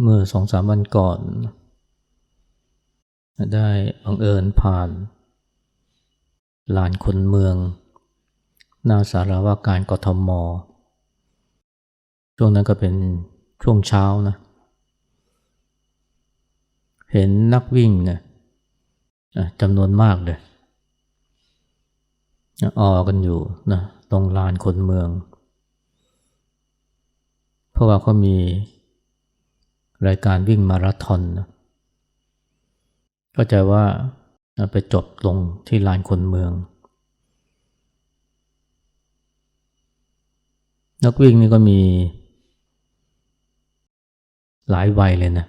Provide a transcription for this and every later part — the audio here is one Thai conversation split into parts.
เมื่อสองสามวันก่อน ได้บังเอิญผ่านลานคนเมือง หน้าสารว่าการกทม ช่วงนั้นก็เป็นช่วงเช้านะ เห็นนักวิ่งนะจำนวนมากเลยออกันอยู่นะตรงลานคนเมือง เพราะว่าเขามี รายการวิ่งมาราธอนนะก็จะว่าไปจบลงที่ลานคนเมือง นักวิ่งนี่ก็มีหลายวัยเลยนะ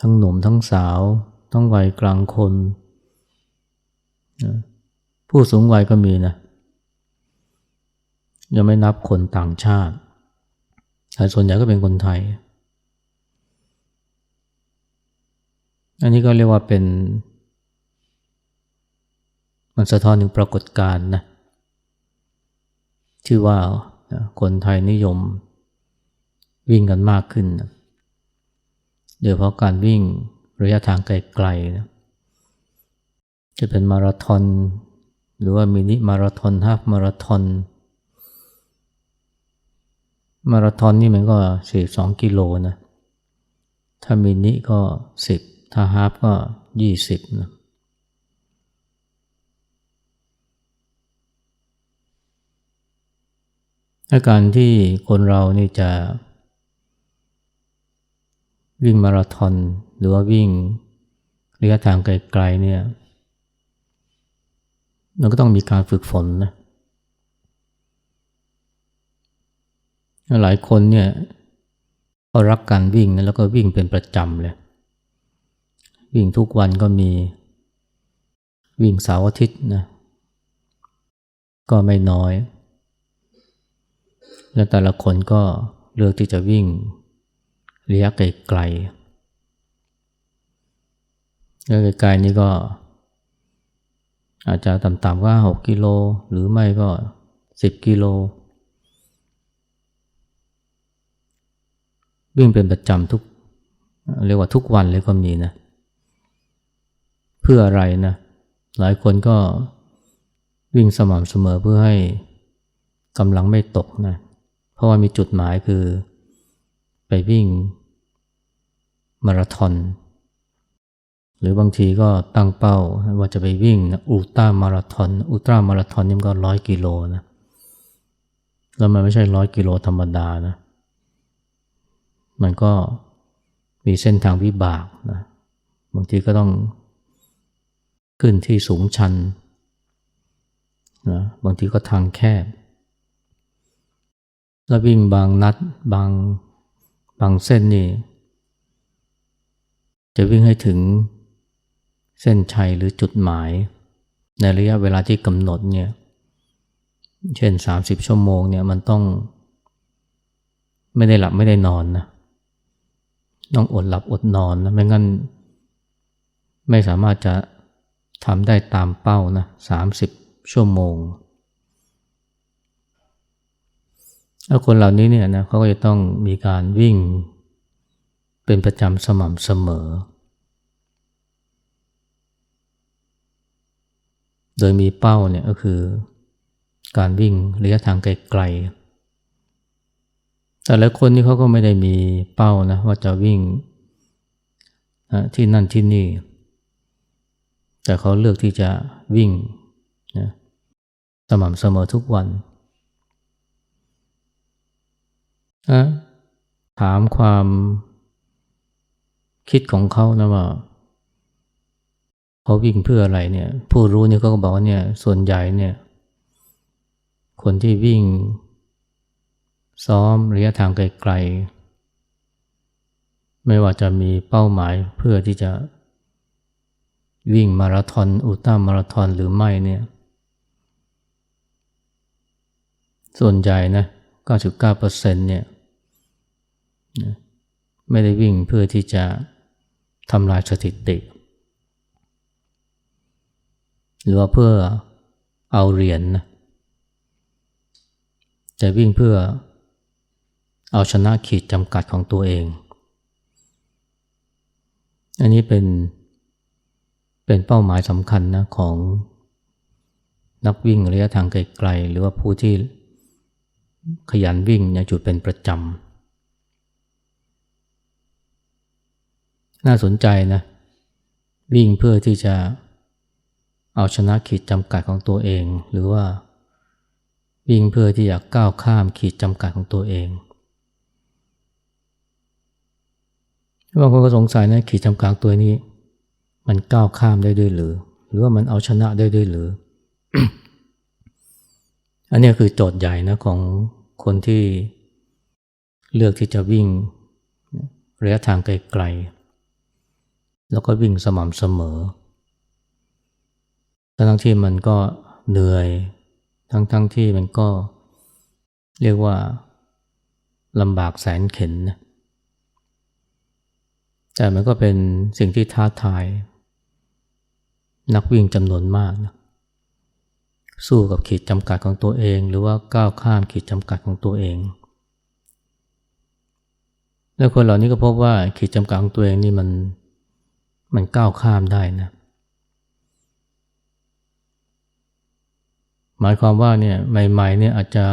ทั้งหนุ่มทั้งสาว ทั้งวัยกลางคน ผู้สูงวัยก็มีนะ ยังไม่นับคนต่างชาติ แต่ส่วนใหญ่ก็เป็นคนไทย อันนี้ก็เรียกว่าเป็น มันสะท้อนถึงปรากฏการณ์นะที่อว่าคนไทยนิยมวิ่งกันมากขึ้นนะโดยเพราะการวิ่งระยะทางไกลๆนะจะเป็นมาราธอนหรือว่ามินิมาราธอนฮาฟมาราธอน มาราธอนนี่มันก็สี่สองกิโลนะ ถ้ามินิก็สิบถ้าฮาฟก็ยี่สิบนะอาการที่คนเรานี่จะ วิ่งมาราธอนหรือว่าวิ่งระยะทางไกลๆเนี่ย มันก็ต้องมีการฝึกฝนนะ หลายคนเนี่ยก็รักการวิ่งนะแล้วก็วิ่งเป็นประจำเลย วิ่งทุกวันก็มีวิ่งเสาร์อาทิตย์นะก็ไม่น้อย และแต่ละคนก็เลือกที่จะวิ่งระยะไกลๆระยะไกลๆนี่ก็ อาจจะต่ำๆก็หกกิโล หรือไม่ก็สิบกิโล วิ่งเป็นประจำทุกเรียกว่าทุกวันเลยก็มีนะ เพื่ออะไรนะ หลายคนก็วิ่งสม่ำเสมอเพื่อให้กำลังไม่ตกนะ เพราะว่ามีจุดหมายคือไปวิ่งมาราธอนหรือบางทีก็ตั้งเป้าว่าจะไปวิ่งอุลตรามาราธอนอุลตรามาราธอนนี่ก็ร้อยกิโลนะแล้วมันไม่ใช่ร้อยกิโลธรรมดานะ มันก็มีเส้นทางวิบากนะบางทีก็ต้องขึ้นที่สูงชันนะบางทีก็ทางแคบ แล้ววิ่งบางนัดบางบางเส้นนี่ จะวิ่งให้ถึงเส้นชัยหรือจุดหมาย ในระยะเวลาที่กำหนดเนี่ย เช่น 30 ชั่วโมงเนี่ยมันต้อง ไม่ได้หลับไม่ได้นอนนะ ต้องอดหลับอดนอนนะไม่งั้น ไม่สามารถจะทำได้ตามเป้านะสามสิบชั่วโมงแล้วคนเหล่านี้เนี่ยนะเขาก็จะต้องมีการวิ่งเป็นประจำสม่ำเสมอ โดยมีเป้าเนี่ยก็คือการวิ่งระยะทางไกลๆ แต่หลายคนนี่เขาก็ไม่ได้มีเป้านะว่าจะวิ่งที่นั่นที่นี่ แต่เขาเลือกที่จะวิ่งนะสม่ำเสมอทุกวันถามความคิดของเขานะว่าเขาวิ่งเพื่ออะไรเนี่ย ผู้รู้นี่เขาก็บอกว่าเนี่ยส่วนใหญ่เนี่ย คนที่วิ่ง ซ้อมระยะทางไกลๆ ไม่ว่าจะมีเป้าหมายเพื่อที่จะ วิ่งมาราธอนอุลตร้ามาราธอนหรือไม่เนี่ย ส่วนใหญ่นะ 99%เนี่ยไม่ได้วิ่งเพื่อที่จะทำลายสถิติ หรือว่าเพื่อเอาเหรียญนะจะวิ่งเพื่อ เอาชนะขีดจำกัดของตัวเอง อันนี้เป็นเป็นเป้าหมายสำคัญนะของนักวิ่งระยะทางไกลๆ หรือว่าผู้ที่ขยันวิ่งในจุดเป็นประจำ น่าสนใจนะ วิ่งเพื่อที่จะเอาชนะขีดจำกัดของตัวเอง หรือว่าวิ่งเพื่อที่จะก้าวข้ามขีดจำกัดของตัวเอง บางคนก็สงสัยนะขีดจำกัดตัวนี้ มันก้าวข้ามได้ด้วยหรือ หรือว่ามันเอาชนะได้ด้วยหรือ อันนี้คือโจทย์ใหญ่นะของคนที่เลือกที่จะวิ่งระยะทางไกลๆ แล้วก็วิ่งสม่ำเสมอ ทั้งที่มันก็เหนื่อย ทั้งๆทที่มันก็เรียกว่าลำบากแสนเข็นนะ แต่มันก็เป็นสิ่งที่ท้าทาย นักวิ่งจำนวนมากนะสู้กับขีดจำกัดของตัวเอง หรือว่าก้าวข้ามขีดจำกัดของตัวเอง และคนเหล่านี้ก็พบว่าขีดจำกัดของตัวเองนี่มันมันก้าวข้ามได้นะ หมายความว่าเนี่ยใหม่ๆเนี่ยอาจจะ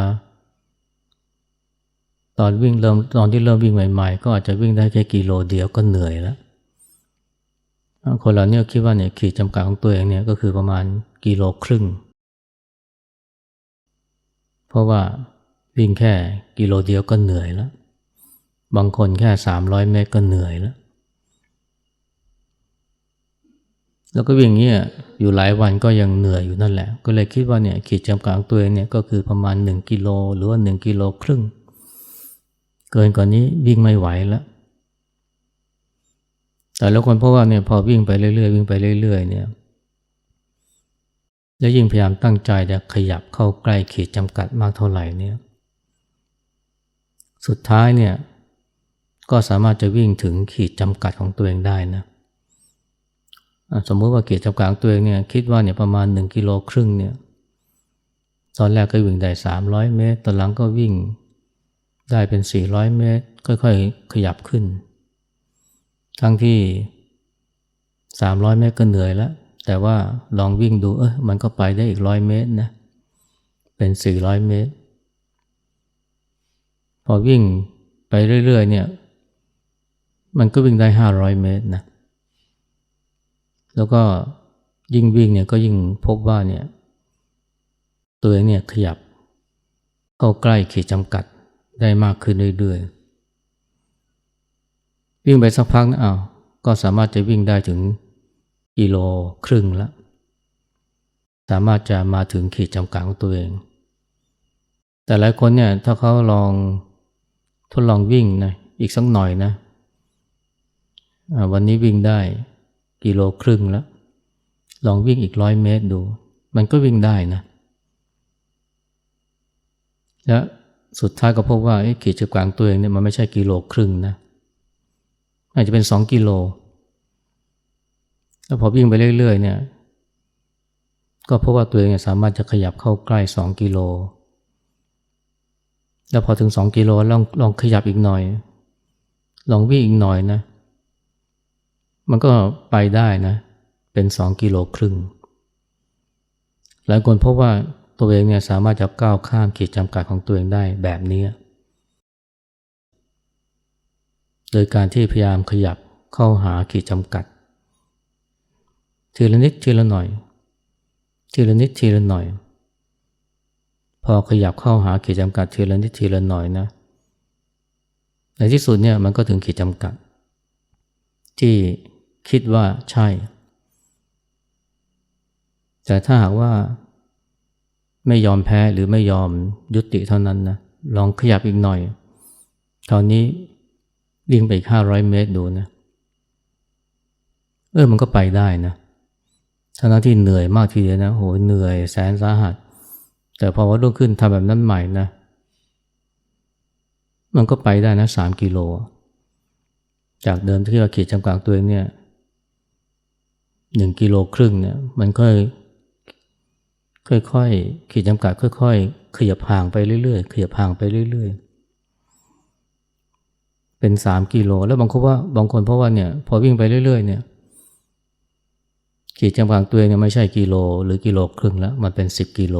ตอนวิ่งเริ่มตอนที่เริ่มวิ่งใหม่ ๆ ก็อาจจะวิ่งได้แค่กิโลเดียวก็เหนื่อยแล้วคนเหล่านี้คิดว่าเนี่ยขีดจำกัดของตัวเองเนี่ยก็คือประมาณกิโลครึ่ง เพราะว่าวิ่งแค่กิโลเดียวก็เหนื่อยแล้ว บางคนแค่สามร้อยเมตรก็เหนื่อยแล้ว แล้วก็วิ่งเงี้ยอยู่หลายวันก็ยังเหนื่อยอยู่นั่นแหละ ก็เลยคิดว่าเนี่ยขีดจำกัดของตัวเองเนี่ยก็คือประมาณหนึ่งกิโลหรือว่าหนึ่งกิโลครึ่ง เกินกว่านนี้วิ่งไม่ไหวแล้วแต่แล้วคนเพราะว่าเนี่ยพอวิ่งไปเรื่อยๆวิ่งไปเรื่อย ๆ เนี่ย แล้วยิ่งพยายามตั้งใจจะขยับเข้าใกล้ขีดจำกัดมากเท่าไหร่เนี่ย สุดท้ายเนี่ย ก็สามารถจะวิ่งถึงขีดจำกัดของตัวเองได้นะ สมมติว่าขีดจำกัดของตัวเองเนี่ยคิดว่าเนี่ยประมาณ 1 กิโลครึ่งเนี่ย ตอนแรกก็วิ่งได้ 300 เมตร ตอนหลังก็วิ่ง ได้เป็น 400 เมตร ค่อยๆ ขยับขึ้น ทั้งที่ 300 เมตรก็เหนื่อยแล้ว แต่ว่าลองวิ่งดู เออมันก็ไปได้อีกร้อยเมตรนะ เป็น 400 เมตร พอวิ่งไปเรื่อย ๆ เนี่ย มันก็วิ่งได้ 500 เมตรนะ แล้วก็ยิ่งวิ่งเนี่ยก็ยิ่งพบว่าเนี่ย ตัวเองเนี่ยขยับเข้าใกล้ขีดจำกัด ได้มากขึ้นเรื่อยๆ วิ่งไปสักพักนะอ้าวก็สามารถจะวิ่งได้ถึงกิโลครึ่งแล้วสามารถจะมาถึงขีดจำกัดของตัวเอง แต่หลายคนเนี่ยถ้าเขาลองทดลองวิ่งนะอีกสักหน่อยนะวันนี้วิ่งได้กิโลครึ่งแล้ว ลองวิ่งอีกร้อยเมตรดู มันก็วิ่งได้นะ และ สุดท้ายก็พบว่าขีดจุดกลางตัวเองเนี่ยมันไม่ใช่กิโลครึ่งนะอาจจะเป็นสองกิโล แล้วพอวิ่งไปเรื่อยๆเนี่ย ก็พบว่าตัวเองสามารถจะขยับเข้าใกล้สองกิโล แล้วพอถึงสองกิโลลองลองขยับอีกหน่อย ลองวิ่งอีกหน่อยนะ มันก็ไปได้นะ เป็นสองกิโลครึ่ง หลายคนพบว่า ตัวเองเนี่ยสามารถจะก้าวข้ามขีดจำกัดของตัวเองได้แบบนี้โดยการที่พยายามขยับเข้าหาขีดจำกัด ทีละนิดทีละหน่อย ทีละนิดทีละหน่อย พอขยับเข้าหาขีดจำกัด ทีละนิดทีละหน่อยนะในที่สุดเนี่ยมันก็ถึงขีดจำกัด ที่คิดว่าใช่ แต่ถ้าหากว่า ไม่ยอมแพ้หรือไม่ยอมยุติเท่านั้นนะลองขยับอีกหน่อย ตอนนี้วิ่งไปอีกห้าร้อยเมตรดูนะเออมันก็ไปได้นะทั้งที่เหนื่อยมากทีเดียวนะโหเหนื่อยแสนสาหัส แต่พอว่ารุ่งขึ้นทำแบบนั้นใหม่นะ มันก็ไปได้นะสามกิโล จากเดิมที่เราขีดจำกัดตัวเองเนี่ยหนึ่งกิโลครึ่งเนี่ย มันก็ ค่อยๆขีดจำกัดค่อยๆขยับห่างไปเรื่อยๆขยับห่างไปเรื่อยๆ เป็นสามกิโล แล้วบางคนว่าบางคนเพราะว่าเนี่ยพอวิ่งไปเรื่อย ๆ เนี่ยขีดจำกัดตัวเองเนี่ยไม่ใช่กิโลหรือกิโลครึ่งแล้วมันเป็นสิบกิโล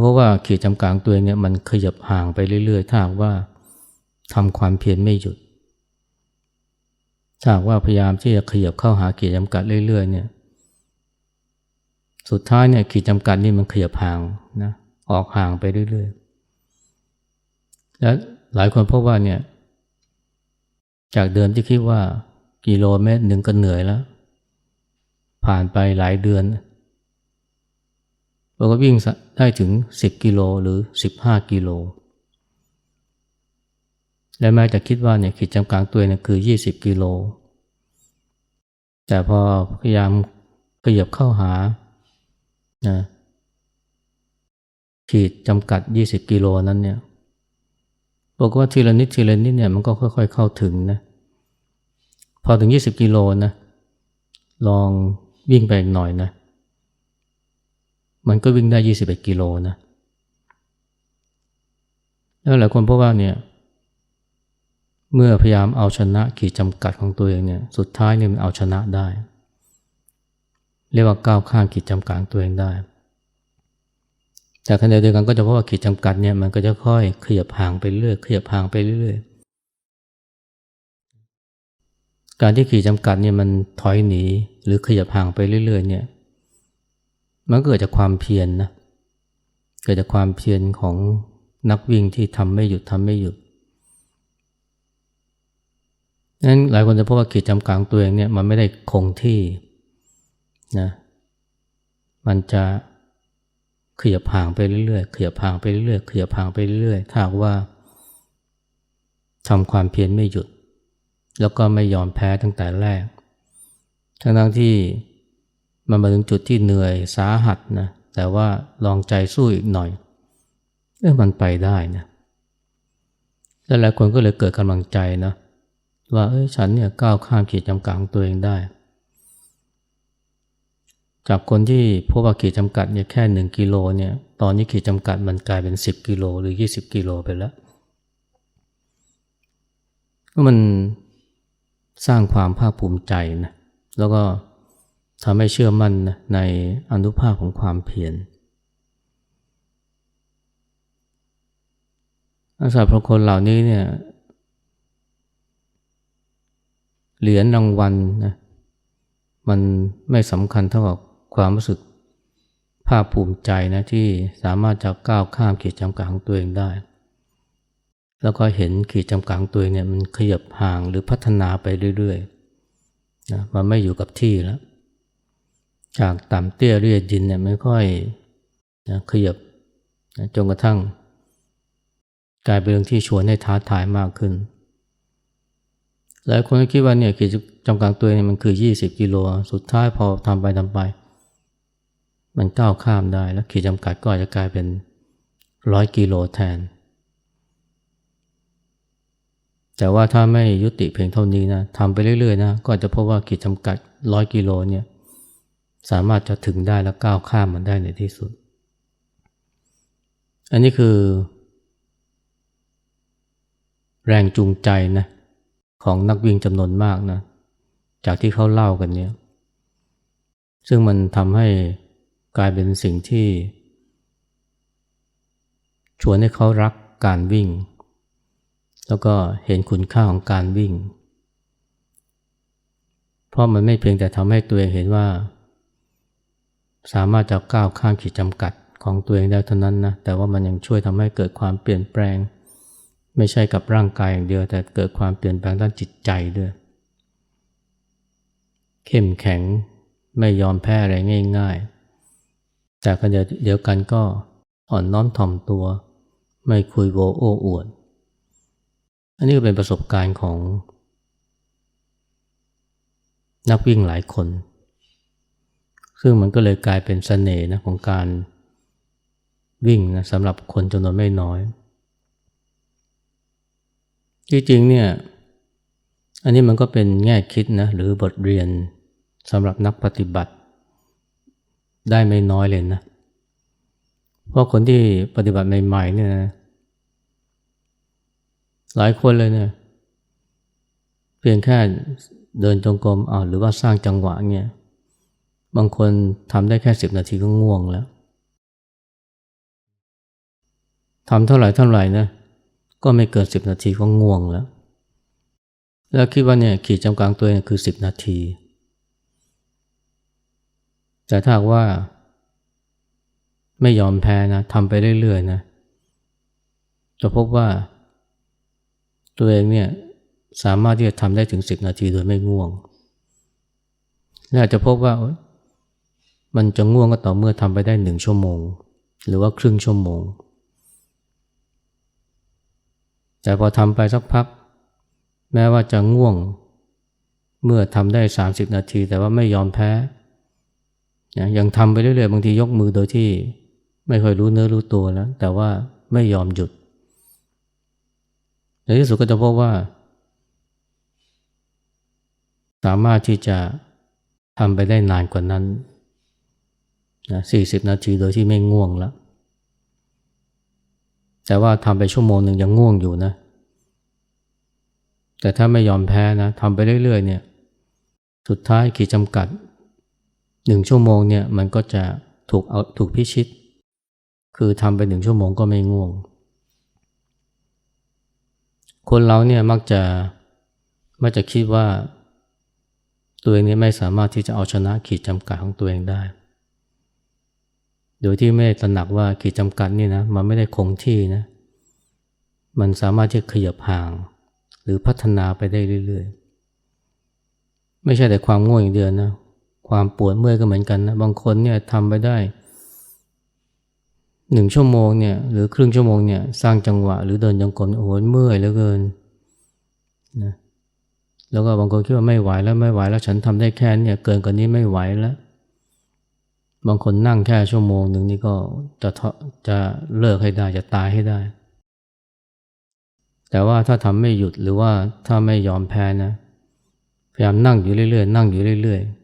เพราะว่าขีดจำกัดตัวเองเนี่ยมันขยับห่างไปเรื่อยๆ ถ้าหากว่าทำความเพียรไม่หยุดถ้าหากว่าพยายามที่จะขยับเข้าหาขีดจำกัดเรื่อยๆเนี่ย สุดท้ายเนี่ยขีดจำกัดนี่มันขยับห่างนะออกห่างไปเรื่อยๆ และหลายคนพบว่าเนี่ยจากเดิมที่คิดว่ากิโลเมตรหนึ่งก็เหนื่อยแล้ว ผ่านไปหลายเดือนเราก็วิ่งได้ถึง 10 กิโลหรือ 15 กิโล และแม้จะคิดว่าเนี่ยขีดจำกัดตัวเนี่ยคือ 20 กิโล แต่พอพยายามขยับเข้าหา นะขีดจำกัด 20 กิโลนั้นเนี่ยบอกว่าทีละนิดทีละนิดเนี่ยมันก็ค่อย ๆ เข้าถึงนะพอถึง 20 กิโลนะลองวิ่งไปอีกหน่อยนะมันก็วิ่งได้ 21 กิโลนะแล้วหลายคนพบว่าเนี่ยเมื่อพยายามเอาชนะขีดจำกัดของตัวเองเนี่ยสุดท้ายเนี่ยมันเอาชนะได้ เรียกว่าก้าวข้ามขีดจำกัดตัวเองได้ แต่ขณะเดียวกันก็จะพบว่าขีดจำกัดเนี่ยมันก็จะค่อยขยับห่างไปเรื่อยขยับห่างไปเรื่อยการที่ขีดจำกัดเนี่ยมันถอยหนีหรือขยับห่างไปเรื่อยๆเนี่ยมันเกิดจากความเพียรนนะเกิดจากความเพียรของนักวิ่งที่ทำไม่หยุดทำไม่หยุดนั้นหลายคนจะพบว่าขีดจำกัดตัวเองเนี่ยมันไม่ได้คงที่ นะมันจะขยับห่างไปเรื่อยๆขยับห่างไปเรื่อยๆขยับห่างไปเรื่อยๆถ้าว่าทำความเพียรไม่หยุด แล้วก็ไม่ยอมแพ้ตั้งแต่แรก ทั้งทั้งที่มันมาถึงจุดที่เหนื่อยสาหัสนะแต่ว่าลองใจสู้อีกหน่อยเออมันไปได้นะแล้วหลายคนก็เลยเกิดกำลังใจนะว่าเอ้ยฉันเนี่ยก้าวข้ามขีดจำกัดของตัวเองได้ จากคนที่พบว่าขีดจำกัดเนี่ยแค่หนึ่งกิโลเนี่ยตอนนี้ขีดจำกัดมันกลายเป็นสิบกิโลหรือยี่สิบกิโลไปแล้วก็มันสร้างความภาคภูมิใจนะแล้วก็ทำให้เชื่อมั่นนะในอนุภาพของความเพียรอาสาพระคนเหล่านี้เนี่ยเหรียญรางวัลนะมันไม่สำคัญเท่ากับ ความรู้สึกภาคภูมิใจนะที่สามารถจะก้าวข้ามขีดจำกัดของตัวเองได้ แล้วก็เห็นขีดจำกัดของตัวเองเนี่ยมันขยับห่างหรือพัฒนาไปเรื่อยๆนะมันไม่อยู่กับที่แล้ว จากต่ำเตี้ยเรียดินเนี่ยไม่ค่อยนะขยับนะจนกระทั่ง กลายเป็นเรื่องที่ชวนให้ท้าทายมากขึ้นหลายคนก็คิดว่าเนี่ยขีดจำกัดตัวเองมันคือ 20 กิโล สุดท้ายพอทำไปทำไป มันก้าวข้ามได้แล้วขีดจำกัดก็อาจจะกลายเป็นร้อยกิโลแทน แต่ว่าถ้าไม่ยุติเพียงเท่านี้นะทำไปเรื่อยๆนะก็จะพบว่าขีดจำกัดร้อยกิโลเนี่ยสามารถจะถึงได้และก้าวข้ามมันได้ในที่สุด อันนี้คือ แรงจูงใจนะของนักวิ่งจำนวนมากนะจากที่เขาเล่ากันเนี่ย ซึ่งมันทำให้ กลายเป็นสิ่งที่ ชวนให้เขารักการวิ่ง แล้วก็เห็นคุณค่าของการวิ่ง เพราะมันไม่เพียงแต่ทำให้ตัวเองเห็นว่า สามารถจะก้าวข้ามขีดจำกัดของตัวเองได้เท่านั้นนะ แต่ว่ามันยังช่วยทำให้เกิดความเปลี่ยนแปลง ไม่ใช่กับร่างกายอย่างเดียว แต่เกิดความเปลี่ยนแปลงด้านจิตใจด้วย เข้มแข็งไม่ยอมแพ้อะไรง่าย ๆ แต่ขณะเดียวกันก็อ่อนน้อมถ่อมตัว ไม่คุยโวโอ้อวด อันนี้ก็เป็นประสบการณ์ของ นักวิ่งหลายคน ซึ่งมันก็เลยกลายเป็นสเสน่ห์นะของการวิ่งนะสำหรับคนจำนวนไม่น้อยจริงๆเนี่ย อันนี้มันก็เป็นแง่คิดนะหรือบทเรียนสำหรับนักปฏิบัติ ได้ไม่น้อยเลยนะ เพราะคนที่ปฏิบัติใหม่ๆเนี่ยนะหลายคนเลยเนี่ยเพียงแค่เดินจงกรมอ่าหรือว่าสร้างจังหวะเนี่ย บางคนทำได้แค่สิบนาทีก็ง่วงแล้วทำเท่าไหร่เท่าไหร่นะ ก็ไม่เกินสิบนาทีก็ง่วงแล้ว แล้วคิดว่าเนี่ยขีดจำกัดตัวเองคือสิบนาที แต่ถ้าว่า ไม่ยอมแพ้นะทำไปเรื่อยๆนะจะพบว่า ตัวเองเนี่ยสามารถที่จะทำได้ถึงสิบนาทีโดยไม่ง่วง และอาจจะพบว่ามันจะง่วงก็ต่อเมื่อทำไปได้หนึ่งชั่วโมง หรือว่าครึ่งชั่วโมง แต่พอทำไปสักพัก แม้ว่าจะง่วง เมื่อทำได้ 30 นาที แต่ว่าไม่ยอมแพ้ ยังทำไปเรื่อยๆบางทียกมือโดยที่ไม่ค่อยรู้เนื้อรู้ตัวแล้ว แต่ว่าไม่ยอมหยุดในที่สุดก็จะพบว่า สามารถที่จะทำไปได้นานกว่านั้นนะสี่สิบนาทีโดยที่ไม่ง่วงแล้วแต่ว่าทำไปชั่วโมงหนึ่งยังง่วงอยู่นะ แต่ถ้าไม่ยอมแพ้นะทำไปเรื่อยๆเนี่ย สุดท้ายขีดจำกัด หนึ่งชั่วโมงเนี่ยมันก็จะถูกเอาถูกพิชิต คือทำไปหนึ่งชั่วโมงก็ไม่ง่วง คนเราเนี่ยมักจะมักจะคิดว่า ตัวเองนี้ไม่สามารถที่จะเอาชนะขีดจำกัดของตัวเองได้ โดยที่ไม่ตระหนักว่าขีดจำกัดนี่นะมันไม่ได้คงที่นะ มันสามารถที่จะขยับห่าง หรือพัฒนาไปได้เรื่อยๆ ไม่ใช่แต่ความง่วงอย่างเดียวนะ ความปวดเมื่อยก็เหมือนกันนะบางคนเนี่ยทำไปได้หนึ่งชั่วโมงเนี่ยหรือครึ่งชั่วโมงเนี่ยสร้างจังหวะหรือเดินจงกรมโอ้โหเมื่อยเหลือเกินนะแล้วก็บางคนคิดว่าไม่ไหวแล้วไม่ไหวแล้วฉันทำได้แค่นี้เกินกว่านี้ไม่ไหวแล้ว บางคนนั่งแค่ชั่วโมงหนึ่งนี่ก็จะจะเลิกให้ได้จะตายให้ได้ แต่ว่าถ้าทำไม่หยุดหรือว่าถ้าไม่ยอมแพ้นะพยายามนั่งอยู่เรื่อยๆ นั่งอยู่เรื่อยๆ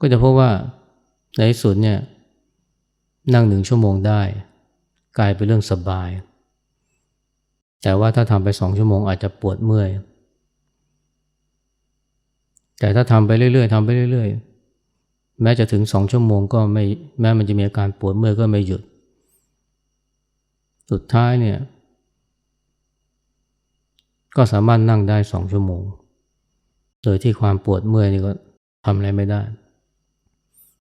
ก็จะพบว่าในที่สุดเนี่ยนั่งหนึ่งชั่วโมงได้ กลายเป็นเรื่องสบาย แต่ว่าถ้าทำไปสองชั่วโมงอาจจะปวดเมื่อย แต่ถ้าทำไปเรื่อยๆทำไปเรื่อย ๆ แม้จะถึงสองชั่วโมงก็ไม่แม้มันจะมีอาการปวดเมื่อยก็ไม่หยุด สุดท้ายเนี่ยก็สามารถนั่งได้สองชั่วโมง โดยที่ความปวดเมื่อยนี่ก็ทำอะไรไม่ได้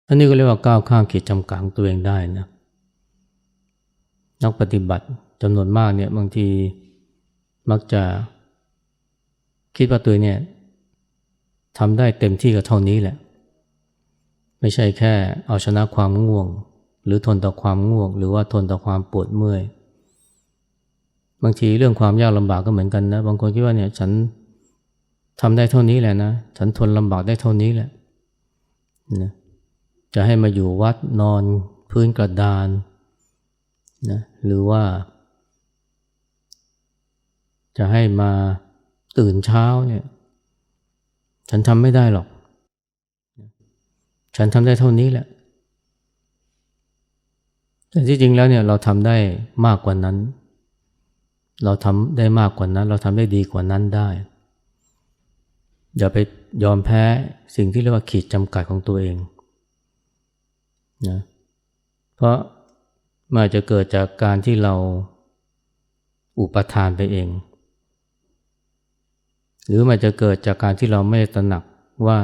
อันนี้ก็เรียกว่าก้าวข้ามขีดจำกัดของตัวเองได้นะ นักปฏิบัติจำนวนมากเนี่ยบางทีมักจะคิดว่าตัวเนี่ยทำได้เต็มที่กับเท่านี้แหละ ไม่ใช่แค่เอาชนะความง่วง หรือทนต่อความง่วง หรือว่าทนต่อความปวดเมื่อย บางทีเรื่องความยากลำบากก็เหมือนกันนะ บางคนคิดว่าเนี่ยฉันทำได้เท่านี้แหละนะ ฉันทนลำบากได้เท่านี้แหละนะ จะให้มาอยู่วัดนอนพื้นกระดานนะหรือว่า จะให้มาตื่นเช้าเนี่ย ฉันทำไม่ได้หรอก ฉันทำได้เท่านี้แหละ แต่ที่จริงแล้วเนี่ยเราทำได้มากกว่านั้น เราทำได้มากกว่านั้น เราทำได้ดีกว่านั้นได้ อย่าไปยอมแพ้สิ่งที่เรียกว่าขีดจำกัดของตัวเอง นะเพราะมันอาจจะเกิดจากการที่เราอุปทานไปเอง หรือมันจะเกิดจากการที่เราไม่ตระหนักว่า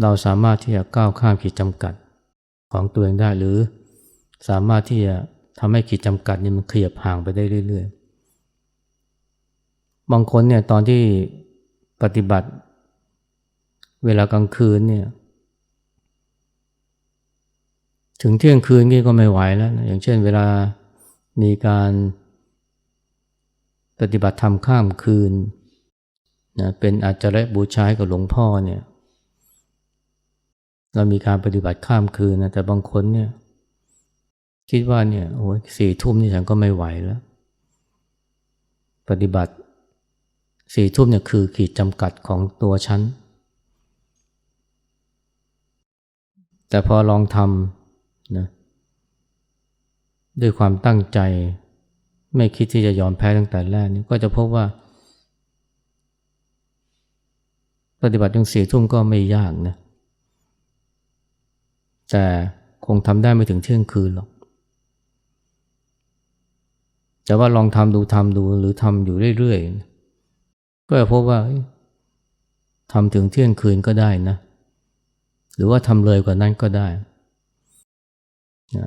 เราสามารถที่จะก้าวข้ามขีดจำกัดของตัวเองได้หรือสามารถที่จะทำให้ขีดจำกัดนี่มันขยับห่างไปได้เรื่อยๆ บางคนเนี่ยตอนที่ปฏิบัติ เวลากลางคืนเนี่ย ถึงเที่ยงคืนนี่ก็ไม่ไหวแล้ว อย่างเช่นเวลามีการปฏิบัติธรรมข้ามคืนนะเป็นอาจารย์บูชาให้กับหลวงพ่อเนี่ย เรามีการปฏิบัติข้ามคืนนะแต่บางคนเนี่ย คิดว่าเนี่ยโอ้ยสี่ทุ่มนี่ฉันก็ไม่ไหวแล้ว ปฏิบัติสี่ทุ่มเนี่ยคือขีดจำกัดของตัวฉัน แต่พอลองทำ ด้วยความตั้งใจ ไม่คิดที่จะยอมแพ้ตั้งแต่แรกนี่ก็จะพบว่า ปฏิบัติถึงสี่ทุ่มก็ไม่ยากนะแต่คงทำได้ไม่ถึงเที่ยงคืนหรอกแต่ว่าลองทำดูทำดูหรือทำอยู่เรื่อยๆ ก็จะพบว่าทำถึงเที่ยงคืนก็ได้นะ หรือว่าทำเลยกว่านั้นก็ได้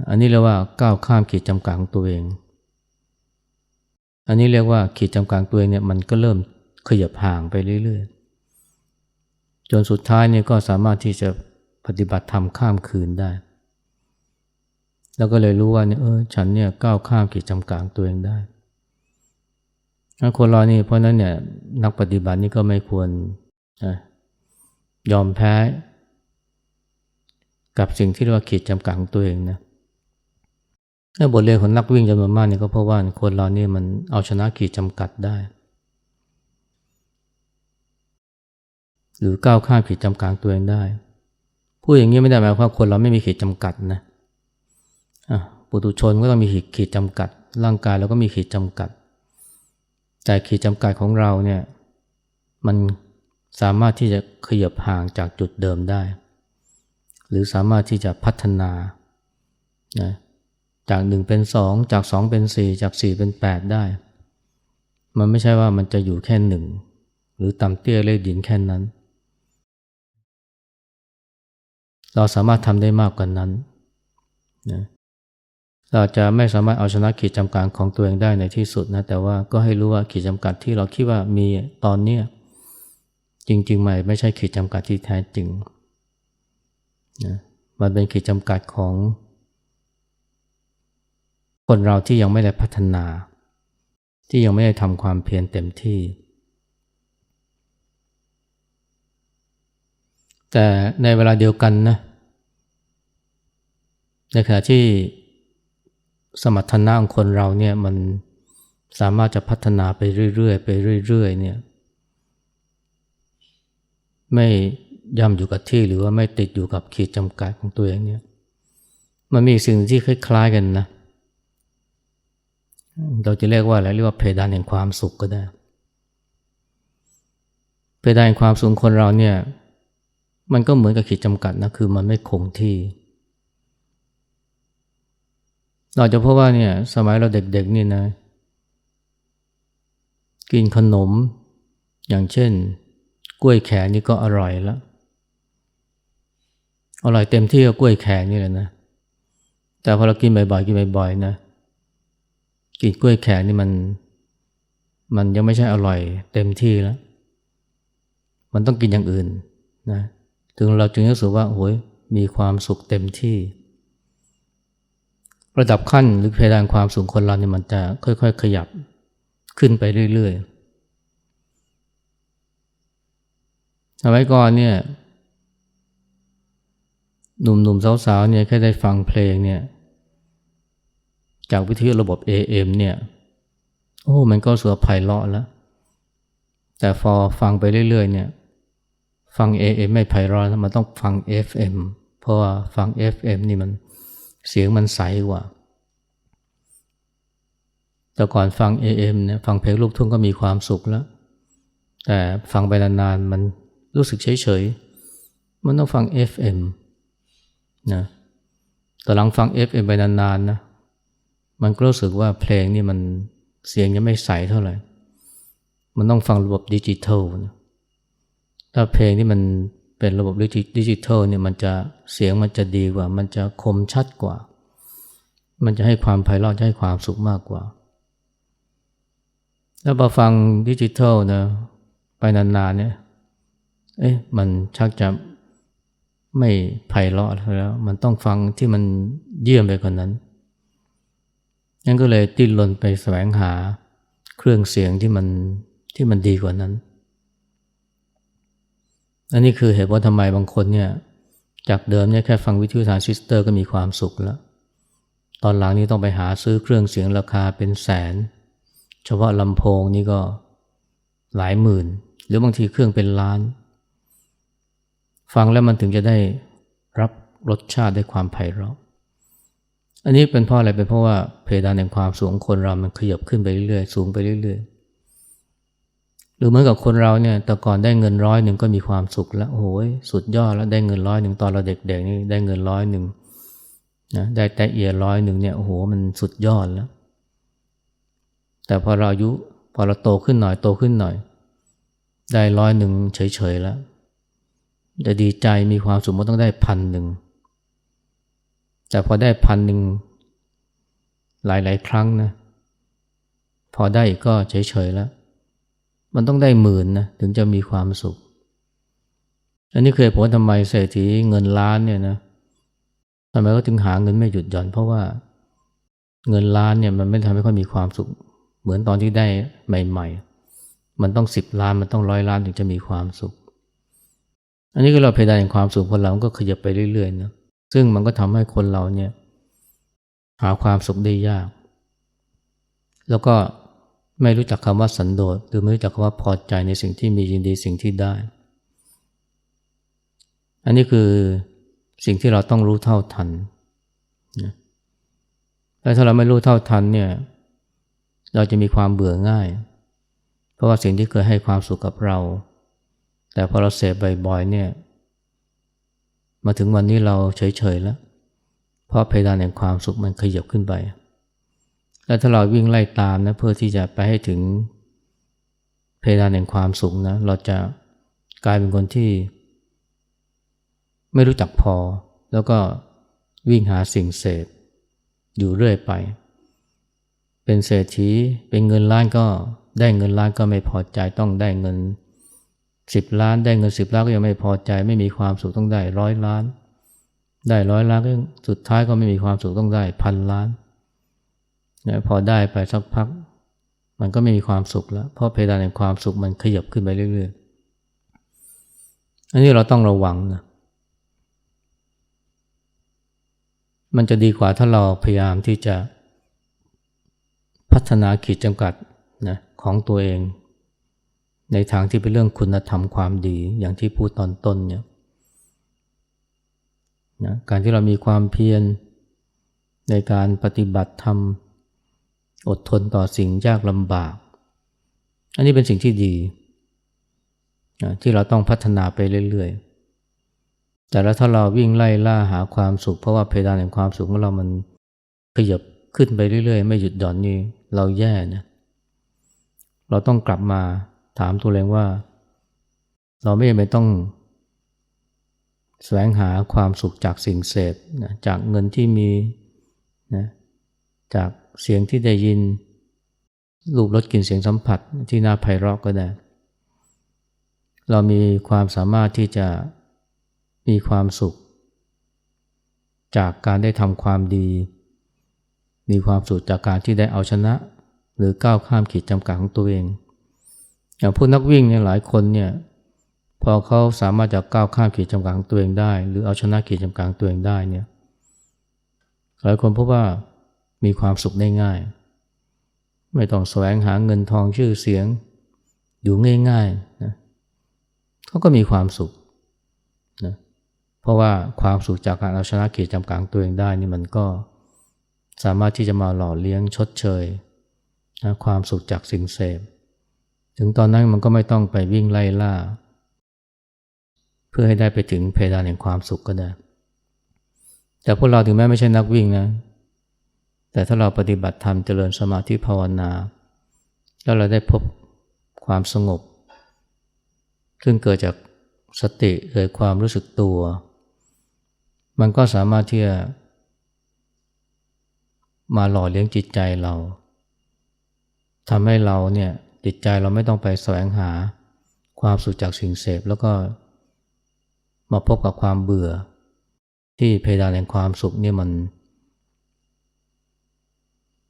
อันนี้เรียกว่าก้าวข้ามขีดจำกัดของตัวเอง อันนี้เรียกว่าขีดจำกัดตัวเองเนี่ยมันก็เริ่มขยับห่างไปเรื่อยๆ จนสุดท้ายเนี่ยก็สามารถที่จะปฏิบัติธรรมข้ามคืนได้ แล้วก็เลยรู้ว่าเนี่ยเออฉันเนี่ยก้าวข้ามขีดจำกัดตัวเองได้คนเรานี่เพราะนั้นเนี่ยนักปฏิบัตินี่ก็ไม่ควรยอมแพ้ กับสิ่งที่เรียกว่าขีดจำกัดของตัวเองนะ บทเรียนของนักวิ่งจำนวนมากเนี่ยก็เพราะว่าคนเรานี่มันเอาชนะขีดจำกัดได้ หรือก้าวข้ามขีดจำกัดตัวเองได้พูดอย่างนี้ไม่ได้หมายความว่าคนเราไม่มีขีดจำกัดนะปุถุชนก็ต้องมีขีดจำกัด ร่างกายเราก็มีขีดจำกัด แต่ขีดจำกัดของเราเนี่ยมันสามารถที่จะขยับห่างจากจุดเดิมได้ หรือสามารถที่จะพัฒนานะ จากหนึ่งเป็นสองจากสองเป็นสี่จากสี่เป็นแปดได้ มันไม่ใช่ว่ามันจะอยู่แค่หนึ่งหรือต่ำเตี้ยเลขดินแค่นั้น เราสามารถทำได้มากกว่านั้นนะเราจะไม่สามารถเอาชนะขีดจำกัดของตัวเองได้ในที่สุดนะแต่ว่าก็ให้รู้ว่าขีดจำกัดที่เราคิดว่ามีตอนเนี้จริงๆใหม่ไม่ใช่ขีดจำกัดที่แท้จริงนะมันเป็นขีดจำกัดของ คนเราที่ยังไม่ได้พัฒนา ที่ยังไม่ได้ทำความเพียรเต็มที่ แต่ในเวลาเดียวกันนะในขณะที่สมรรถนะของคนเราเนี่ยมันสามารถจะพัฒนาไปเรื่อยๆไปเรื่อยๆเนี่ยไม่ย่ำอยู่กับที่หรือว่าไม่ติดอยู่กับขีดจำกัดของตัวเองเนี่ยมันมีสิ่งที่คล้ายๆกันนะ เราจะเรียกว่าอะไรเรียกว่าเพดานแห่งความสุขก็ได้ เพดานแห่งความสุขคนเราเนี่ย มันก็เหมือนกับขีดจำกัดนะคือมันไม่คงที่เราจะพบว่าเนี่ยสมัยเราเด็กๆนี่นะ กินขนม อย่างเช่น กล้วยแขนี่ก็อร่อยแล้วอร่อยเต็มที่ก็กล้วยแขนี่แหละนะแต่พอเรากินบ่อยๆกินบ่อยๆนะ กินกล้วยแขกนี่มัน มันยังไม่ใช่อร่อย เต็มที่แล้ว มันต้องกินอย่างอื่นนะถึงเราจึงรู้สึกว่าโอ้ยมีความสุขเต็มที่ ระดับขั้นหรือเพดานความสูงคนเราเนี่ยมันจะค่อย ๆ ขยับขึ้นไปเรื่อยๆสมัยก่อนเนี่ยหนุ่มๆสาวๆเนี่ยแค่ได้ฟังเพลงเนี่ย จากวิทยุระบบ AM เนี่ยโอ้มันก็สวยไพเราะแล้ว แต่พอฟังไปเรื่อยๆเนี่ยฟัง AM ไม่ไพเราะมันต้องฟัง FM เพราะว่าฟัง FM นี่มันเสียงมันใสกว่า แต่ก่อนฟัง AM เนี่ยฟังเพลงลูกทุ่งก็มีความสุขแล้ว แต่ฟังไปนานๆมันรู้สึกเฉยๆ มันต้องฟัง FM นะแต่หลังฟัง FM ไปนานๆนะ มันก็รู้สึกว่าเพลงนี่มันเสียงยังไม่ใสเท่าไหร่ มันต้องฟังระบบดิจิทัลนะถ้าเพลงที่มันเป็นระบบดิจิทัลเนี่ยมันจะเสียงมันจะดีกว่า มันจะคมชัดกว่า มันจะให้ความไพเราะจะให้ความสุขมากกว่า แล้วพอฟังดิจิทัลนะไปนานๆเนี่ยเอ๊ะมันชักจะไม่ไพเราะแล้ว มันต้องฟังที่มันเยี่ยมไปกว่านนั้น นั่นก็เลยดิ้นรนไปแสวงหาเครื่องเสียงที่มันที่มันดีกว่านั้น อันนี้คือเหตุว่าทำไมบางคนเนี่ยจากเดิมเนี่ยแค่ฟังวิทยุทรานซิสเตอร์ก็มีความสุขแล้ว ตอนหลังนี้ต้องไปหาซื้อเครื่องเสียงราคาเป็นแสน เฉพาะลำโพงนี่ก็หลายหมื่น หรือบางทีเครื่องเป็นล้าน ฟังแล้วมันถึงจะได้รับรสชาติได้ความไพเราะ อันนี้เป็นเพราะอะไรเป็นเพราะว่าเพดานแห่งความสูงของคนเรามันขยับขึ้นไปเรื่อยๆสูงไปเรื่อยๆหรือเหมือนกับคนเราเนี่ยแต่ก่อนได้เงินร้อยหนึ่งก็มีความสุขแล้วโอ้ยสุดยอดแล้วได้เงินร้อยหนึ่งตอนเราเด็กๆนี่ได้เงินร้อยหนึ่งนะได้แต่เอียร้อยหนึ่งเนี่ยโอ้โหมันสุดยอดแล้ว แต่พอเราอายุพอเราโตขึ้นหน่อยโตขึ้นหน่อย ได้ร้อยหนึ่งเฉยๆแล้วจะดีใจมีความสุขมันต้องได้พันหนึ่ง แต่พอได้พันหนึ่งหลายๆ ครั้งนะ พอได้ก็เฉยๆแล้ว มันต้องได้หมื่นนะถึงจะมีความสุข อันนี้เคยผลทำไมเศรษฐีเงินล้านเนี่ยนะทำไมก็ถึงหาเงินไม่หยุดหย่อน เพราะว่าเงินล้านเนี่ยมันไม่ทำให้เขามีความสุข เหมือนตอนที่ได้ใหม่ ๆ มันต้องสิบล้านมันต้องร้อยล้านถึงจะมีความสุข อันนี้ก็เราเพดานแห่งความสุขคนเราก็ขยับไปเรื่อยๆนะ ซึ่งมันก็ทำให้คนเราเนี่ยหาความสุขได้ยาก แล้วก็ไม่รู้จักคำว่าสันโดษหรือไม่รู้จักคำว่าพอใจในสิ่งที่มียินดีสิ่งที่ได้ อันนี้คือสิ่งที่เราต้องรู้เท่าทันนะและถ้าเราไม่รู้เท่าทันเนี่ย เราจะมีความเบื่อง่าย เพราะว่าสิ่งที่เคยให้ความสุขกับเรา แต่พอเราเสพบ่อยๆเนี่ย มาถึงวันนี้เราเฉยๆแล้ว เพราะเพดานแห่งความสุขมันขยับขึ้นไป แล้วถ้าเราวิ่งไล่ตามนะเพื่อที่จะไปให้ถึงเพดานแห่งความสุขนะเราจะกลายเป็นคนที่ ไม่รู้จักพอ แล้วก็วิ่งหาสิ่งเสพอยู่เรื่อยไป เป็นเศรษฐีเป็นเงินล้านก็ได้เงินล้านก็ไม่พอใจต้องได้เงิน สิบล้านได้เงินสิบล้านก็ยังไม่พอใจ ไม่มีความสุขต้องได้ร้อยล้าน ได้ร้อยล้านก็สุดท้ายก็ไม่มีความสุขต้องได้พันล้านนะพอได้ไปสักพัก มันก็ไม่มีความสุขแล้ว เพราะเพดานแห่งความสุขมันขยับขึ้นไปเรื่อยๆ อันนี้เราต้องระวังนะ มันจะดีกว่าถ้าเราพยายามที่จะพัฒนาขีดจำกัดนะของตัวเอง ในทางที่เป็นเรื่องคุณธรรมความดีอย่างที่พูดตอนต้นเนี่ยนะการที่เรามีความเพียรในการปฏิบัติธรรม อดทนต่อสิ่งยากลำบาก อันนี้เป็นสิ่งที่ดีนะที่เราต้องพัฒนาไปเรื่อยๆ แต่แล้วถ้าเราวิ่งไล่ล่าหาความสุข เพราะว่าเพดานแห่งความสุขของเรามันขยับขึ้นไปเรื่อยๆ ไม่หยุดหย่อนนี่เราแย่นะเราต้องกลับมา ถามตัวเองว่า เราไม่จำเป็นต้องแสวงหาความสุขจากสิ่งเสพนะจากเงินที่มีนะจากเสียงที่ได้ยินรูปรสกลิ่นเสียงสัมผัสที่น่าไพเราะก็ได้ เรามีความสามารถที่จะมีความสุข จากการได้ทำความดี มีความสุขจากการที่ได้เอาชนะ หรือก้าวข้ามขีดจำกัดของตัวเอง อย่างผู้นักวิ่งเนี่ยหลายคนเนี่ยพอเขาสามารถจะก้าวข้ามขีดจำกัดตัวเองได้ หรือเอาชนะขีดจำกัดตัวเองได้เนี่ยหลายคนพบว่ามีความสุขได้ง่าย ไม่ต้องแสวงหาเงินทองชื่อเสียงอยู่ง่ายๆนะเขาก็มีความสุขนะเพราะว่าความสุขจากการเอาชนะขีดจำกัดตัวเองได้นี่มันก็สามารถที่จะมาหล่อเลี้ยงชดเชยนะความสุขจากสิ่งเสพ ถึงตอนนั้นมันก็ไม่ต้องไปวิ่งไล่ล่า เพื่อให้ได้ไปถึงเพดานแห่งความสุขก็ได้ แต่พวกเราถึงแม้ไม่ใช่นักวิ่งนะ แต่ถ้าเราปฏิบัติธรรมเจริญสมาธิภาวนา แล้วเราได้พบความสงบ ซึ่งเกิดจากสติหรือความรู้สึกตัว มันก็สามารถที่จะมาหล่อเลี้ยงจิตใจเราทำให้เราเนี่ย จิตใจเราไม่ต้องไปแสวงหาความสุขจากสิ่งเสพแล้วก็มาพบกับความเบื่อ ที่เพดานแห่งความสุขเนี่ยมัน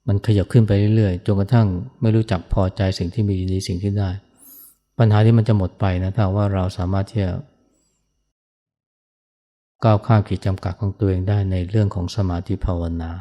มันขยับขึ้นไปเรื่อยๆจนกระทั่งไม่รู้จักพอใจสิ่งที่มีดีสิ่งที่ได้ ปัญหาที่มันจะหมดไปนะถ้าว่าเราสามารถที่จะก้าวข้ามขีดจำกัดของตัวเองได้ในเรื่องของสมาธิภาวนา